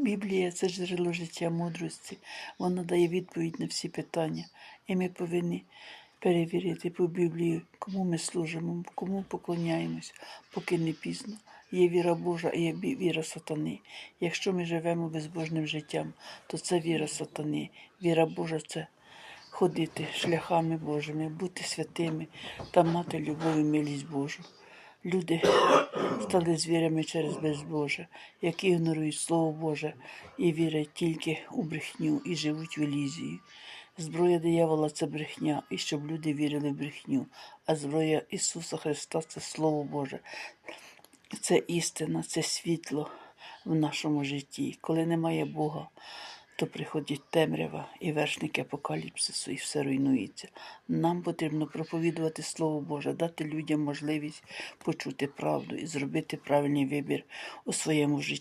Біблія це джерело життя мудрості. Вона дає відповідь на всі питання. І ми повинні перевірити по Біблії, кому ми служимо, кому поклоняємось, поки не пізно. Є віра Божа і є віра сатани. Якщо ми живемо безбожним життям, то це віра сатани. Віра Божа це ходити шляхами Божими, бути святими та мати любов і милість Божу. Люди стали звірями через безбожжя, які ігнорують Слово Боже і вірять тільки у брехню і живуть в ілізії. Зброя диявола це брехня, і щоб люди вірили в брехню, а зброя Ісуса Христа це Слово Боже. Це істина, це світло в нашому житті. Коли немає Бога, то приходить темрява і вершники апокаліпсису, і все руйнується. Нам потрібно проповідувати Слово Боже, дати людям можливість почути правду і зробити правильний вибір у своєму житті.